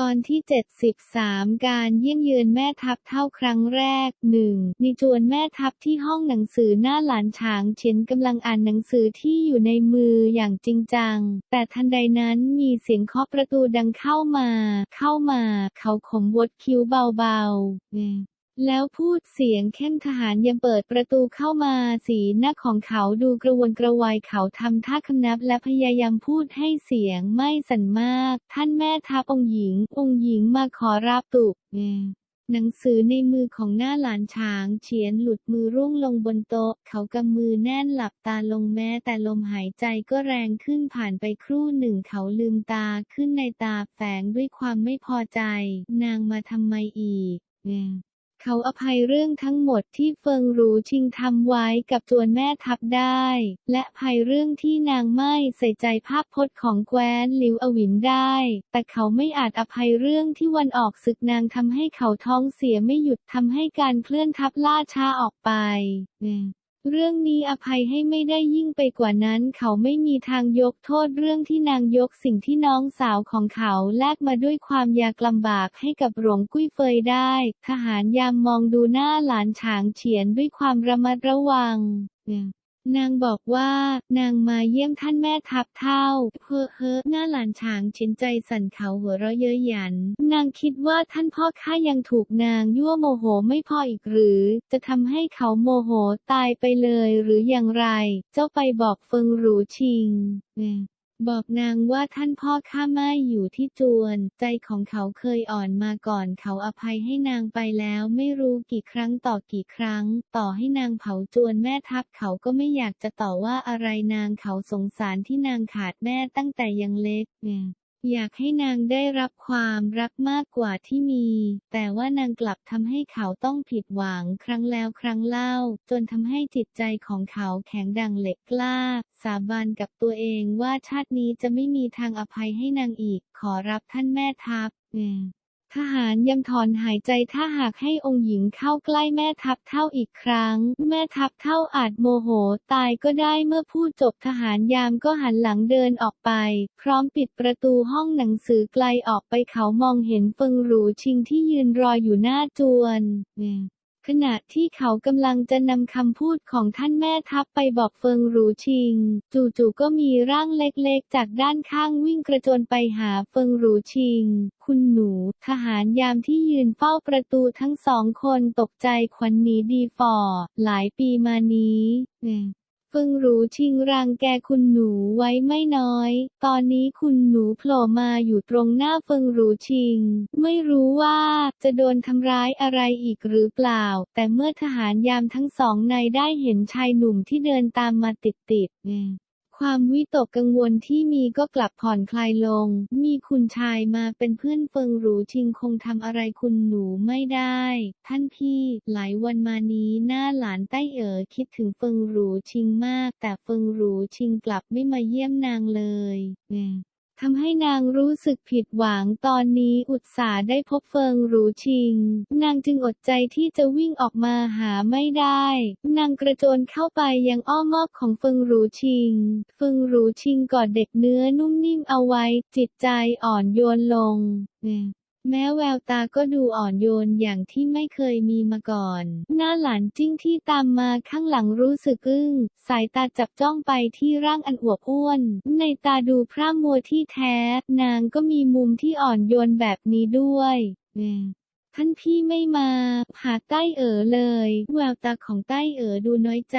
ตอนที่ 73 การเยี่ยมเยือนแม่ทัพเท่าครั้งแรกหนึ่งนิจวนแม่ทัพที่ห้องหนังสือหน้าหลานฉางเฉียนกำลังอ่านหนังสือที่อยู่ในมืออย่างจริงจัง แต่ทันใดนั้นมีเสียงเคาะประตูดังเข้ามา เข้ามา เขาขมวดคิ้วเบาๆ แล้วพูดเสียงเข้มทหารยังเปิดประตูเข้ามาสีหน้าของเขาดูกระวนกระวายเขาทำท่าคำนับและพยายามพูดให้เสียงไม่สั่นมาก ท่านแม่ทัพองหญิง องหญิงมาขอรับตุกเออหนังสือในมือของหน้าหลานช้างเฉียนหลุดมือร่วงลงบนโต๊ะ เขากำมือแน่นหลับตาลงแม้แต่ลมหายใจก็แรงขึ้นผ่านไปครู่หนึ่งเขาลืมตาขึ้นในตาแฝงด้วยความไม่พอใจ นางมาทำไมอีก เขาอภัยเรื่องทั้งหมดที่เฟิงหรูชิงทำไว้กับจวนแม่ทัพได้ และภัยเรื่องที่นางไม่ใส่ใจภาพพจน์ของแคว้นหลิวอวินได้ แต่เขาไม่อาจอภัยเรื่องที่วันออกศึกนางทำให้เขาท้องเสียไม่หยุดทำให้การเคลื่อนทัพล่าช้าออกไป เรื่องนี้อภัยให้ไม่ได้ยิ่งไปกว่านั้น เขาไม่มีทางยกโทษเรื่องที่นางยกสิ่งที่น้องสาวของเขาแลกมาด้วยความยากลำบากให้กับหลวงกุ้ยเฟยได้ ทหารยามมองดูหน้าหลานฉางเฉียนด้วยความระมัดระวังเนางบอกว่า นางมาเยี่ยมท่านแม่ทัพเท่า เพ้อเฮ้อหน้าหลานช้างชินใจสั่นเขาหัวเราะเย้ยหยัน นางคิดว่าท่านพ่อข้ายังถูกนางยั่วโมโหไม่พออีกหรือ จะทำให้เขาโมโหตายไปเลยหรืออย่างไร เจ้าไปบอกเฟิงหรูชิง บอกนางว่าท่านพ่อข้าไม่อยู่ที่จวน ใจของเขาเคยอ่อนมาก่อนเขาอภัยให้นางไปแล้วไม่รู้กี่ครั้งต่อกี่ครั้ง ต่อให้นางเผาจวนแม่ทัพเขาก็ไม่อยากจะต่อว่าอะไรนางเขาสงสารที่นางขาดแม่ตั้งแต่ยังเล็กเนี่ย อยากให้นางได้รับความรักมากกว่าที่มี แต่ว่านางกลับทำให้เขาต้องผิดหวังครั้งแล้วครั้งเล่า จนทำให้จิตใจของเขาแข็งดังเหล็กกล้า สาบานกับตัวเองว่าชาตินี้จะไม่มีทางอภัยให้นางอีก ขอรับท่านแม่ทัพอืม ทหารยังถอนหายใจถ้าหากให้องค์หญิงเข้าใกล้แม่ทัพเท่าอีกครั้ง แม่ทัพเท่าอาจโมโหตายก็ได้เมื่อพูดจบทหารยามก็หันหลังเดินออกไป พร้อมปิดประตูห้องหนังสือไกลออกไปเขามองเห็นเฟิงหรูชิงที่ยืนรออยู่หน้าจวนเนี่ย ขณะที่เขากำลังจะนำคำพูดของท่านแม่ทัพไปบอกเฟิงหรูชิง จู่ๆก็มีร่างเล็กๆ จากด้านข้างวิ่งกระโจนไปหาเฟิงหรูชิง คุณหนู ทหารยามที่ยืนเฝ้าประตูทั้งสองคนตกใจขวัญหนีดีฟอหลายปีมานี้ เนี่ยเฟิงหรูชิงรังแกคุณหนูไว้ไม่น้อย ตอนนี้คุณหนูโผล่มาอยู่ตรงหน้าเฟิงหรูชิง ไม่รู้ว่าจะโดนทำร้ายอะไรอีกหรือเปล่า แต่เมื่อทหารยามทั้งสองนายได้เห็นชายหนุ่มที่เดินตามมาติดๆเนี่ย ความวิตกกังวลที่มีก็กลับผ่อนคลายลง มีคุณชายมาเป็นเพื่อนเฟิงหรูชิงคงทำอะไรคุณหนูไม่ได้ ท่านพี่ หลายวันมานี้หน้าหลานใต้เอ๋อคิดถึงเฟิงหรูชิงมาก แต่เฟิงหรูชิงกลับไม่มาเยี่ยมนางเลยเนี่ย ทำให้นางรู้สึกผิดหวังตอนนี้อุตสาได้พบเฟิงหรูชิง นางจึงอดใจที่จะวิ่งออกมาหาไม่ได้ นางกระโจนเข้าไปยังอ้อมอกของเฟิงหรูชิง เฟิงหรูชิงกอดเด็กเนื้อนุ่มนิ่มเอาไว้ จิตใจอ่อนโยนลง แม้แววตาก็ดูอ่อนโยนอย่างที่ไม่เคยมีมาก่อน หน้าหลานจิ้งที่ตามมาข้างหลังรู้สึกอึ้ง สายตาจับจ้องไปที่ร่างอันอวบอ้วน ในตาดูพร่ามัวที่แท้ นางก็มีมุมที่อ่อนโยนแบบนี้ด้วยเท่านพี่ไม่มาหาใต้เอ๋อเลยแววตาของใต้เอ๋อดูน้อยใจ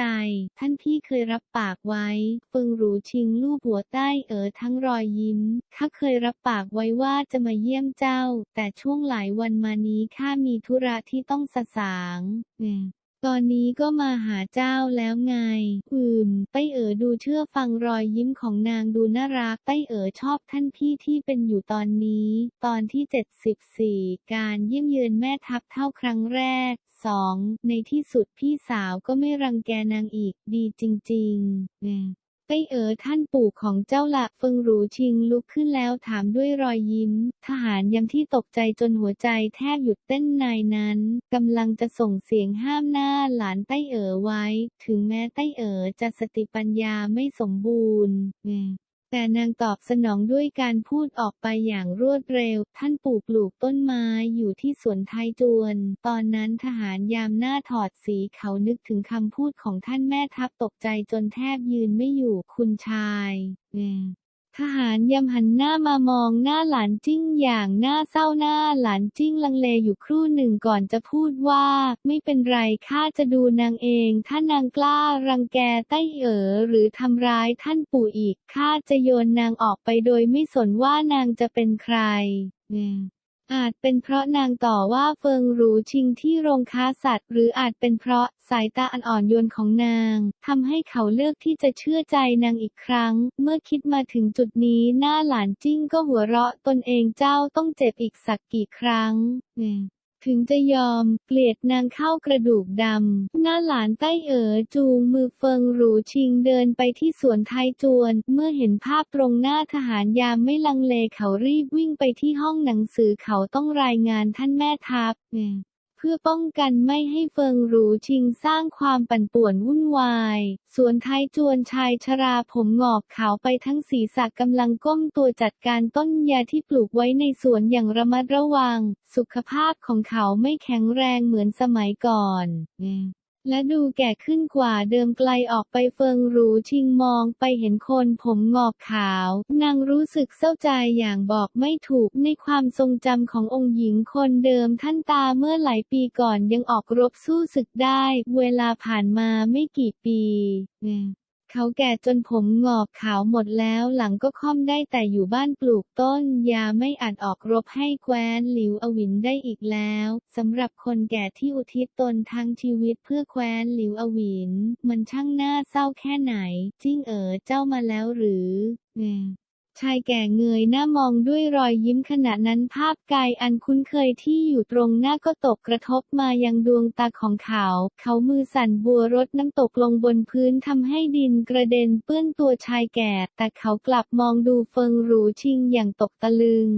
ท่านพี่เคยรับปากไว้เฟิงหรูชิงลูบหัวใต้เอ๋อทั้งรอยยิ้มข้าเคยรับปากไว้ว่าจะมาเยี่ยมเจ้า แต่ช่วงหลายวันมานี้ข้ามีธุระที่ต้องสสาง อืม ตอนนี้ก็มาหาเจ้าแล้วไง อืมไต้เอ๋อดูเชื่อฟังรอยยิ้มของนางดูน่ารักไต้เอ๋อชอบท่านพี่ที่เป็นอยู่ตอนนี้ ตอนที่ 74 การเยี่ยมเยือนแม่ทัพเท่าครั้งแรก 2. ในที่สุดพี่สาวก็ไม่รังแกนางอีก ดีจริง ๆ ไต้เอ๋อท่านปู่ของเจ้าละเฟิงหรูชิงลุกขึ้นแล้วถามด้วยรอยยิ้ม ทหารยำที่ตกใจจนหัวใจแทบหยุดเต้นนายนั้นกำลังจะส่งเสียงห้ามหน้าหลานไต้เอ๋อไว้ ถึงแม้ไต้เอ๋อจะสติปัญญาไม่สมบูรณ์ แต่นางตอบสนองด้วยการพูดออกไปอย่างรวดเร็ว ท่านปู่ปลูกต้นไม้อยู่ที่สวนไทยจวน ตอนนั้นทหารยามหน้าถอดสีเขานึกถึงคำพูดของท่านแม่ทัพตกใจจนแทบยืนไม่อยู่ คุณชาย อืม ทหารยำหันหน้ามามองหน้าหลานจิ้งอย่างหน้าเศร้าหน้าหลานจิ้งลังเลอยู่ครู่หนึ่งก่อนจะพูดว่า ไม่เป็นไรข้าจะดูนางเอง ถ้านางกล้ารังแกใต้เอ๋อหรือทำร้ายท่านปู่อีกข้าจะโยนนางออกไปโดยไม่สนว่านางจะเป็นใคร อาจเป็นเพราะนางต่อว่าเฟิงหรูชิงที่โรงค้าสัตว์ หรืออาจเป็นเพราะสายตาอันอ่อนโยนของนางทำให้เขาเลือกที่จะเชื่อใจนางอีกครั้ง เมื่อคิดมาถึงจุดนี้หน้าหลานจิ้งก็หัวเราะตนเองเจ้าต้องเจ็บอีกสักกี่ครั้งเนี่ย ถึงจะยอม เกลียดนางเข้ากระดูกดำ หน้าหลานใต้เอ๋อจูงมือเฟิงหรูชิงเดินไปที่สวนไทยจวน เมื่อเห็นภาพตรงหน้าทหารยามไม่ลังเลเขารีบวิ่งไปที่ห้องหนังสือเขาต้องรายงานท่านแม่ทัพ เพื่อป้องกันไม่ให้เฟิงหรูชิงสร้างความปั่นป่วนวุ่นวาย สวนไทยจวนชายชราผมงอกขาวไปทั้งศีรษะกำลังก้มตัวจัดการต้นยาที่ปลูกไว้ในสวนอย่างระมัดระวัง สุขภาพของเขาไม่แข็งแรงเหมือนสมัยก่อน และดูแก่ขึ้นกว่าเดิมไกลออกไปเฟิงหรูชิงมองไปเห็นคนผมงอกขาว นางรู้สึกเศร้าใจอย่างบอกไม่ถูกในความทรงจำขององค์หญิงคนเดิมท่านตาเมื่อหลายปีก่อนยังออกรบสู้ศึกได้ เวลาผ่านมาไม่กี่ปี เขาแก่จนผมงอกขาวหมดแล้วหลังก็ค่อมได้แต่อยู่บ้านปลูกต้นยาไม่อาจออกรบให้แคว้นหลิวอวินได้อีกแล้วสำหรับคนแก่ที่อุทิศตนทั้งชีวิตเพื่อแคว้นหลิวอวิน มันช่างน่าเศร้าแค่ไหน จิ้งเอ๋อเจ้ามาแล้วหรือเนี่ย ชายแก่เงยหน้ามองด้วยรอยยิ้มขณะนั้นภาพกายอันคุ้นเคยที่อยู่ตรงหน้าก็ตกกระทบมายังดวงตาของเขา เขามือสั่นบัวรดน้ำตกลงบนพื้นทำให้ดินกระเด็นเปื้อนตัวชายแก่ แต่เขากลับมองดูเฟิงหรูชิงอย่างตกตะลึง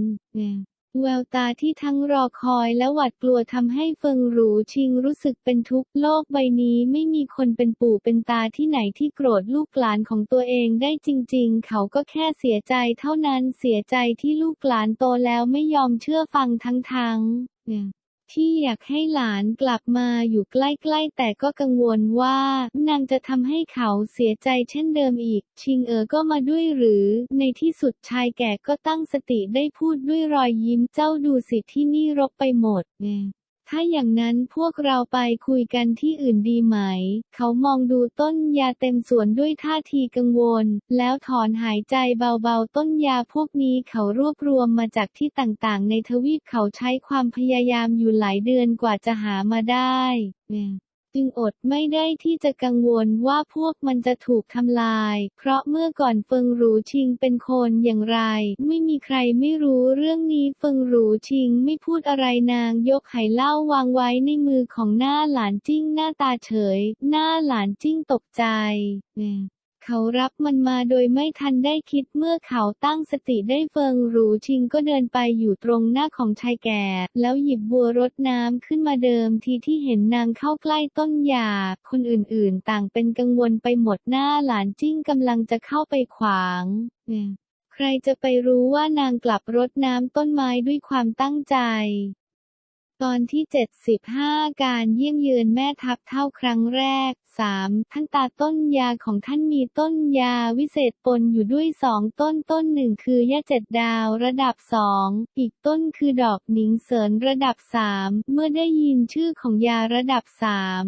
แววตาที่ทั้งรอคอยและหวาดกลัวทำให้เฟิงหรูชิงรู้สึกเป็นทุกข์โลกใบนี้ไม่มีคนเป็นปู่เป็นตาที่ไหนที่โกรธลูกหลานของตัวเองได้จริง ๆ เขาก็แค่เสียใจเท่านั้นเสียใจที่ลูกหลานโตแล้วไม่ยอมเชื่อฟังทั้งๆเนี่ย ที่อยากให้หลานกลับมาอยู่ใกล้ๆ แต่ก็กังวลว่า นางจะทำให้เขาเสียใจเช่นเดิมอีก ชิงเอ๋อก็มาด้วยหรือ ในที่สุดชายแก่ก็ตั้งสติได้พูดด้วยรอยยิ้มเจ้าดูสิที่นี่รกไปหมดเนี่ย ถ้าอย่างนั้นพวกเราไปคุยกันที่อื่นดีไหม เขามองดูต้นยาเต็มสวนด้วยท่าทีกังวล แล้วถอนหายใจเบาๆ ต้นยาพวกนี้เขารวบรวมมาจากที่ต่างๆ ในทวีปเขาใช้ความพยายามอยู่หลายเดือนกว่าจะหามาได้ จึงอดไม่ได้ที่จะกังวลว่าพวกมันจะถูกทำลาย เพราะเมื่อก่อนเฟิงหรูชิงเป็นคนอย่างไร ไม่มีใครไม่รู้เรื่องนี้เฟิงหรูชิงไม่พูดอะไรนางยกไหเหล้าวางไว้ในมือของหน้าหลานจิ้งหน้าตาเฉย หน้าหลานจิ้งตกใจ เขารับมันมาโดยไม่ทันได้คิดเมื่อเขาตั้งสติได้เฟิงหรูชิงก็เดินไปอยู่ตรงหน้าของชายแก่ แล้วหยิบบัวรดน้ำขึ้นมาเดิมทีที่เห็นนางเข้าใกล้ต้นหญ้าคนอื่นๆ ต่างเป็นกังวลไปหมดหน้าหลานจิ้งกำลังจะเข้าไปขวางใครจะไปรู้ว่านางกลับรดน้ำต้นไม้ด้วยความตั้งใจ ตอนที่ 75 การเยี่ยมเยือนแม่ทัพเท่าครั้งแรก 3. ท่านตาต้นยาของท่านมีต้นยาวิเศษปนอยู่ด้วยสองต้นต้นหนึ่งคือยาเจ็ดดาวระดับสองอีกต้นคือดอกหนิงเสริญระดับสามเมื่อได้ยินชื่อของยาระดับสาม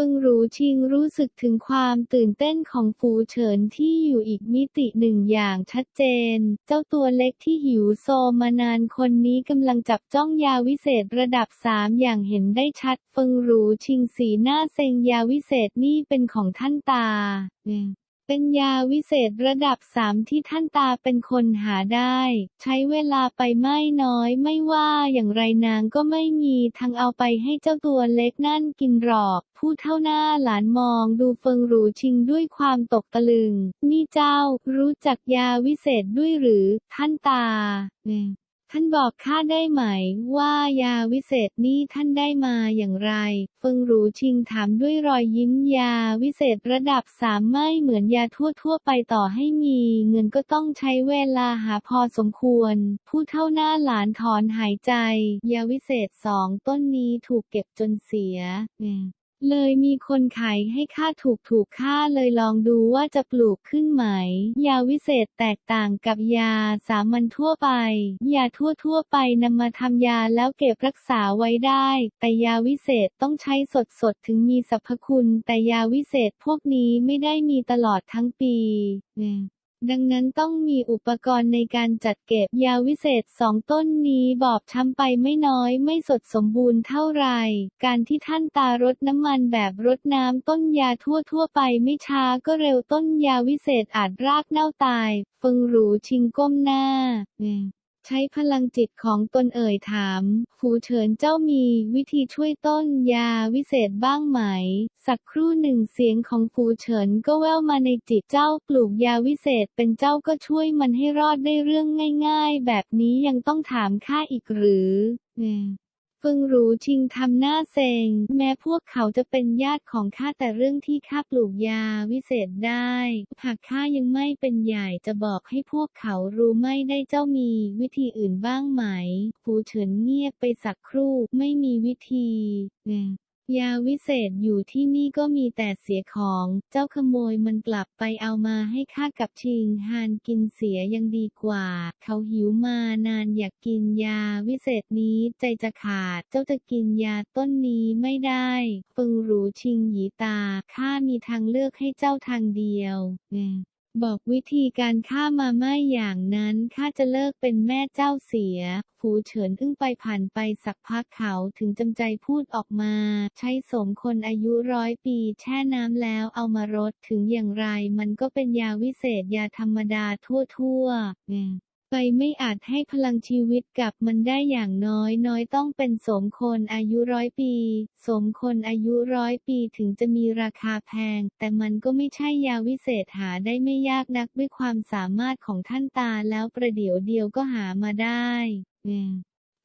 ฟึงรูชิงรู้สึกถึงความตื่นเต้นของฟูเฉินที่อยู่อีกมิติหนึ่งอย่างชัดเจน เจ้าตัวเล็กที่หิวโซมานานคนนี้กำลังจับจ้องยาวิเศษระดับสามอย่างเห็นได้ชัดฟึงรูชิงสีหน้าเซงยาวิเศษนี่เป็นของท่านตา เป็นยาวิเศษระดับสามที่ท่านตาเป็นคนหาได้ ใช้เวลาไปไม่น้อยไม่ว่าอย่างไรนางก็ไม่มีทางเอาไปให้เจ้าตัวเล็กนั่นกินหรอก ผู้เท่าหน้าหลานมองดูเฟิงหรูชิงด้วยความตกตะลึง นี่เจ้ารู้จักยาวิเศษด้วยหรือ ท่านตาเนี่ย ท่านบอกข้าได้ไหม ว่ายาวิเศษนี้ท่านได้มาอย่างไร เฟิงหรูชิงถามด้วยรอยยิ้มยาวิเศษระดับสามไม่เหมือนยาทั่วๆไปต่อให้มี เงินก็ต้องใช้เวลาหาพอสมควร ผู้เท่าหน้าหลานถอนหายใจ ยาวิเศษสองต้นนี้ถูกเก็บจนเสีย เลยมีคนขายให้ค่าถูกถูกค่าเลยลองดูว่าจะปลูกขึ้นไหม ยาวิเศษแตกต่างกับยาสามัญทั่วไป ยาทั่วทั่วไปนำมาทำยาแล้วเก็บรักษาไว้ได้ แต่ยาวิเศษต้องใช้สดสดถึงมีสรรพคุณ แต่ยาวิเศษพวกนี้ไม่ได้มีตลอดทั้งปี ดังนั้นต้องมีอุปกรณ์ในการจัดเก็บยาวิเศษสองต้นนี้บอบช้ำไปไม่น้อยไม่สดสมบูรณ์เท่าไร การที่ท่านตารดน้ำมันแบบรดน้ำต้นยาทั่วทั่วไปไม่ช้าก็เร็วต้นยาวิเศษอาจรากเน่าตาย ฟึงหรูชิงก้มหน้าอืม ใช้พลังจิตของตนเอ่ยถาม ฝูเฉินเจ้ามีวิธีช่วยต้นยาวิเศษบ้างไหม สักครู่หนึ่งเสียงของฝูเฉินก็แว่วมาในจิตเจ้าปลูกยาวิเศษเป็นเจ้าก็ช่วยมันให้รอดได้เรื่องง่าย ๆ แบบนี้ยังต้องถามข้าอีกหรือ เฟิงหรูชิงทำหน้าเซง แม้พวกเขาจะเป็นญาติของข้าแต่เรื่องที่ข้าปลูกยาวิเศษได้ หากข้ายังไม่เป็นใหญ่จะบอกให้พวกเขารู้ไม่ได้เจ้ามีวิธีอื่นบ้างไหมฟูเฉินเงียบไปสักครู่ไม่มีวิธีอืม ยาวิเศษอยู่ที่นี่ก็มีแต่เสียของ เจ้าขโมยมันกลับไปเอามาให้ข้ากับชิงฮานกินเสียยังดีกว่า เขาหิวมานานอยากกินยาวิเศษนี้ใจจะขาด เจ้าจะกินยาต้นนี้ไม่ได้ฟึงหรูชิงหยีตาข้ามีทางเลือกให้เจ้าทางเดียว บอกวิธีการฆ่ามาม่อย่างนั้นข้าจะเลิกเป็นแม่เจ้าเสียผูเฉินอึ้งไปผ่านไปสักพักเขาถึงจำใจพูดออกมา ใช้สมคนอายุร้อยปีแช่น้ำแล้วเอามารดถึงอย่างไรมันก็เป็นยาวิเศษยาธรรมดาทั่วๆอืม ไปไม่อาจให้พลังชีวิตกับมันได้อย่างน้อยน้อยต้องเป็นสมคนอายุร้อยปีสมคนอายุร้อยปีถึงจะมีราคาแพง แต่มันก็ไม่ใช่ยาวิเศษหาได้ไม่ยากนักด้วยความสามารถของท่านตาแล้วประเดี๋ยวเดียวก็หามาได้ อืม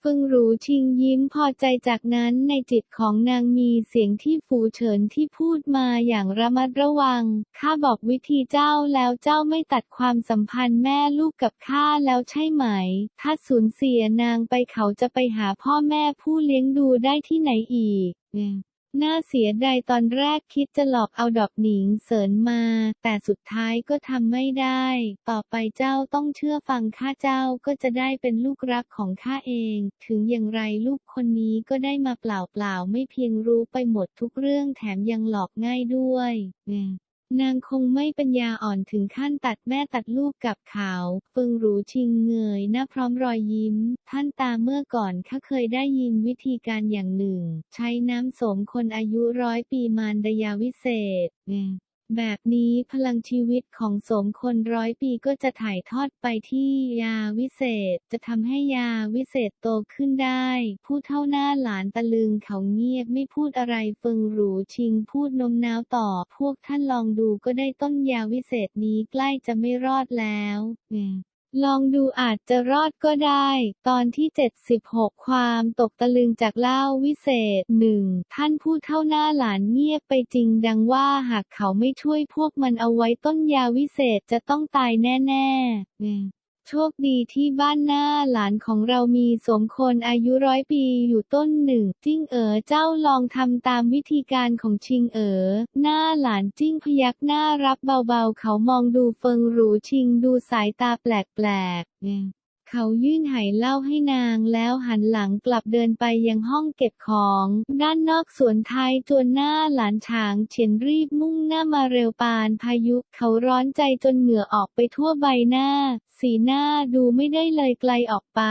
ฟึงหรูชิงยิ้มพอใจจากนั้นในจิตของนางมีเสียงที่ฝูเฉินที่พูดมาอย่างระมัดระวัง ข้าบอกวิธีเจ้าแล้วเจ้าไม่ตัดความสัมพันธ์แม่ลูกกับข้าแล้วใช่ไหม ถ้าสูญเสียนางไปเขาจะไปหาพ่อแม่ผู้เลี้ยงดูได้ที่ไหนอีก น่าเสียดายตอนแรกคิดจะหลอกเอาดอกหนิงเสริญมา แต่สุดท้ายก็ทำไม่ได้ ต่อไปเจ้าต้องเชื่อฟังข้าเจ้าก็จะได้เป็นลูกรักของข้าเอง ถึงอย่างไรลูกคนนี้ก็ได้มาเปล่าๆไม่เพียงรู้ไปหมดทุกเรื่องแถมยังหลอกง่ายด้วยอืม นางคงไม่ปัญญาอ่อนถึงขั้นตัดแม่ตัดลูกกับเขาฟึงหรูชิงเงยหน้าพร้อมรอยยิ้ม ท่านตาเมื่อก่อนข้าเคยได้ยินวิธีการอย่างหนึ่ง ใช้น้ำสมคนอายุร้อยปีมารดายาวิเศษ แบบนี้พลังชีวิตของสมคนร้อยปีก็จะถ่ายทอดไปที่ยาวิเศษ จะทำให้ยาวิเศษโตขึ้นได้ ผู้เท่าหน้าหลานตะลึงเขาเงียบไม่พูดอะไรเฟิงหรูชิงพูดนมน้าวต่อ พวกท่านลองดูก็ได้ต้นยาวิเศษนี้ใกล้จะไม่รอดแล้ว อืม ลองดูอาจจะรอดก็ได้ ตอนที่ 76 ความตกตะลึงจากเล่าวิเศษหนึ่งท่านผู้เท่าหน้าหลานเงียบไปจริงดังว่าหากเขาไม่ช่วยพวกมันเอาไว้ต้นยาวิเศษจะต้องตายแน่ ๆ โชคดีที่บ้านหน้าหลานของเรามีสมคนอายุร้อยปีอยู่ต้นหนึ่ง จิ้งเอ๋อเจ้าลองทำตามวิธีการของชิงเอ๋อหน้าหลานจิ้งพยักหน้ารับเบาๆ เขามองดูเฟิงหรูชิงดูสายตาแปลกๆ เขายื่นไหเหล้าให้นางแล้วหันหลังกลับเดินไปยังห้องเก็บของ ด้านนอกสวนไทยจวนหน้าหลานฉางเฉียนรีบมุ่งหน้ามาเร็วปานพายุ เขาร้อนใจจนเหงื่อออกไปทั่วใบหน้า สีหน้าดูไม่ได้เลยไกลออกไป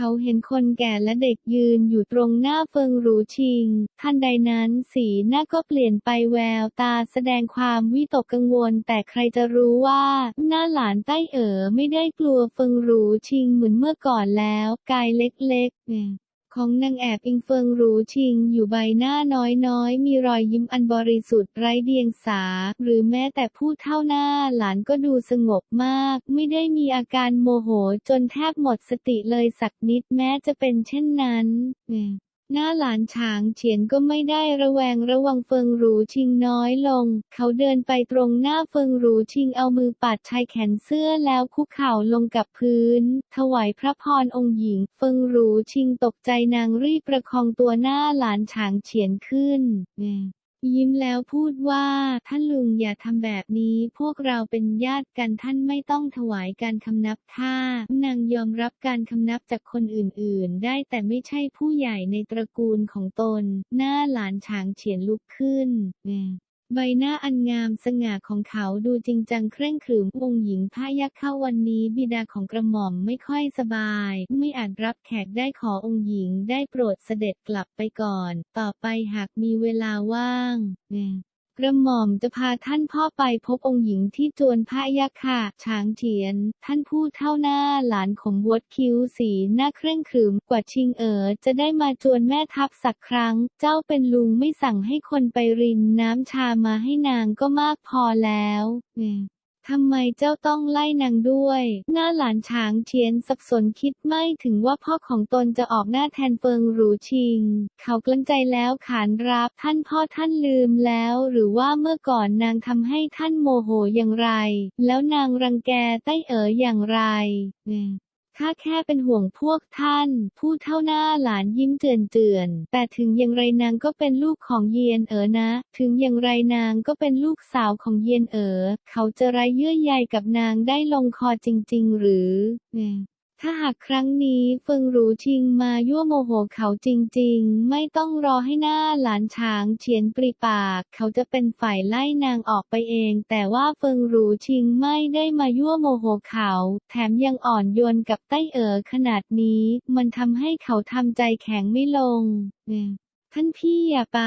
เขาเห็นคนแก่และเด็กยืนอยู่ตรงหน้าเฟิงหรูชิง ทันใดนั้นสีหน้าก็เปลี่ยนไปแววตาแสดงความวิตกกังวล แต่ใครจะรู้ว่า หน้าหลานใต้เอ๋อไม่ได้กลัวเฟิงหรูชิงเหมือนเมื่อก่อนแล้ว กายเล็กๆเนี่ย ของนางแอบอิงเฟิงหรูชิงอยู่ใบหน้าน้อยๆ มีรอยยิ้มอันบริสุทธิ์ไร้เดียงสา หรือแม้แต่ผู้เท่าหน้าหลานก็ดูสงบมาก ไม่ได้มีอาการโมโหจนแทบหมดสติเลยสักนิดแม้จะเป็นเช่นนั้นอ หน้าหลานฉางเฉียนก็ไม่ได้ระแวงระวังเฟิงหรูชิงน้อยลง เขาเดินไปตรงหน้าเฟิงหรูชิงเอามือปัดชายแขนเสื้อแล้วคุกเข่าลงกับพื้น ถวายพระพรองค์หญิง เฟิงหรูชิงตกใจนางรีบประคองตัวหน้าหลานฉางเฉียนขึ้น ยิ้มแล้วพูดว่า ท่านลุงอย่าทำแบบนี้ พวกเราเป็นญาติกันท่านไม่ต้องถวายการคำนับท่านางยอมรับการคำนับจากคนอื่นๆ ได้แต่ไม่ใช่ผู้ใหญ่ในตระกูลของตน หน้าหลานฉางเฉียนลุกขึ้น ใบหน้าอันงามสง่าของเขาดูจริงจังเคร่งขรึมองค์หญิงพายักเข้าวันนี้บิดาของกระหม่อมไม่ค่อยสบาย ไม่อาจรับแขกได้ขอองค์หญิงได้โปรดเสด็จกลับไปก่อน ต่อไปหากมีเวลาว่าง กระหม่อมจะพาท่านพ่อไปพบองค์หญิงที่จวนพระยะค่ะช้างเถียน ท่านพูดเท่าหน้าหลานขมวดคิ้วสีหน้าเคร่งขรึมกว่าชิงเอ๋อจะได้มาจวนแม่ทัพสักครั้ง เจ้าเป็นลุงไม่สั่งให้คนไปรินน้ำชามาให้นางก็มากพอแล้ว ทำไมเจ้าต้องไล่นางด้วย หน้าหลานช้างเทียนสับสนคิดไม่ถึงว่าพ่อของตนจะออกหน้าแทนเฟิงหรูชิง เขากลั้นใจแล้วขานรับท่านพ่อท่านลืมแล้ว หรือว่าเมื่อก่อนนางทำให้ท่านโมโหอย่างไร แล้วนางรังแกใต้เอ๋ออย่างไร ข้าแค่เป็นห่วงพวกท่าน ผู้เท่าหน้าหลานยิ้มเจือนเจือน แต่ถึงอย่างไรนางก็เป็นลูกของเยียนเอ๋อนะ ถึงอย่างไรนางก็เป็นลูกสาวของเยียนเอ๋อ เขาจะไร้เยื่อใยกับนางได้ลงคอจริง ๆ หรือ ถ้าหากครั้งนี้เฟิงหรูชิงมายั่วโมโหเขาจริงๆ ไม่ต้องรอให้หน้าหลานช้างเฉียนปริปาก เขาจะเป็นฝ่ายไล่นางออกไปเอง แต่ว่าเฟิงหรูชิงไม่ได้มายั่วโมโหเขา แถมยังอ่อนโยนกับใต้เอ๋อขนาดนี้ มันทำให้เขาทำใจแข็งไม่ลง ท่านพี่อย่าไป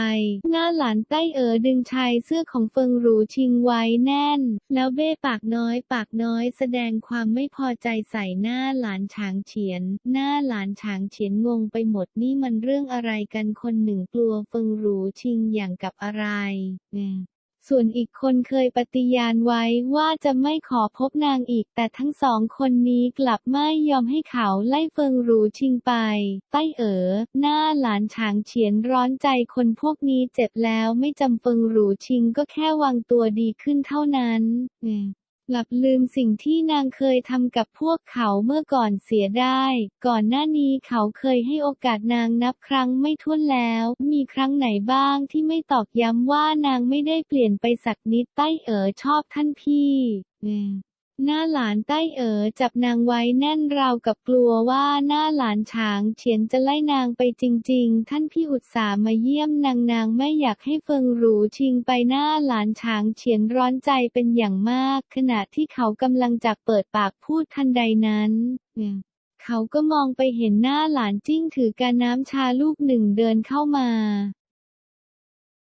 หน้าหลานใต้เอ๋อดึงชายเสื้อของเฟิงหรูชิงไว้แน่น แล้วเบ้ปากน้อยปากน้อยแสดงความไม่พอใจใส่หน้าหลานฉางเฉียน หน้าหลานฉางเฉียนงงไปหมดนี่มันเรื่องอะไรกันคนหนึ่งกลัวเฟิงหรูชิงอย่างกับอะไร ส่วนอีกคนเคยปฏิญาณไว้ว่าจะไม่ขอพบนางอีก แต่ทั้งสองคนนี้กลับไม่ยอมให้เขาไล่เฟิงหรูชิงไป ใต้เอ๋อ หน้าหลานฉางเฉียนร้อนใจคนพวกนี้เจ็บแล้วไม่จำเฟิงหรูชิงก็แค่วางตัวดีขึ้นเท่านั้น หลับลืมสิ่งที่นางเคยทำกับพวกเขาเมื่อก่อนเสียได้ ก่อนหน้านี้เขาเคยให้โอกาสนางนับครั้งไม่ถ้วนแล้ว มีครั้งไหนบ้างที่ไม่ตอกย้ำว่านางไม่ได้เปลี่ยนไปสักนิดใต้เอ๋อชอบท่านพี่ หน้าหลานใต้เอ๋อจับนางไว้แน่นราวกับกลัวว่าหน้าหลานช้างเฉียนจะไล่นางไปจริง ๆ ท่านพี่อุตสามาเยี่ยมนางนางไม่อยากให้เฟิงหรูชิงไปหน้าหลานช้างเฉียนร้อนใจเป็นอย่างมาก ขณะที่เขากำลังจะเปิดปากพูดทันใดนั้นเขาก็มองไปเห็นหน้าหลานจิ้งถือกาน้ำชาลูกหนึ่งเดินเข้ามา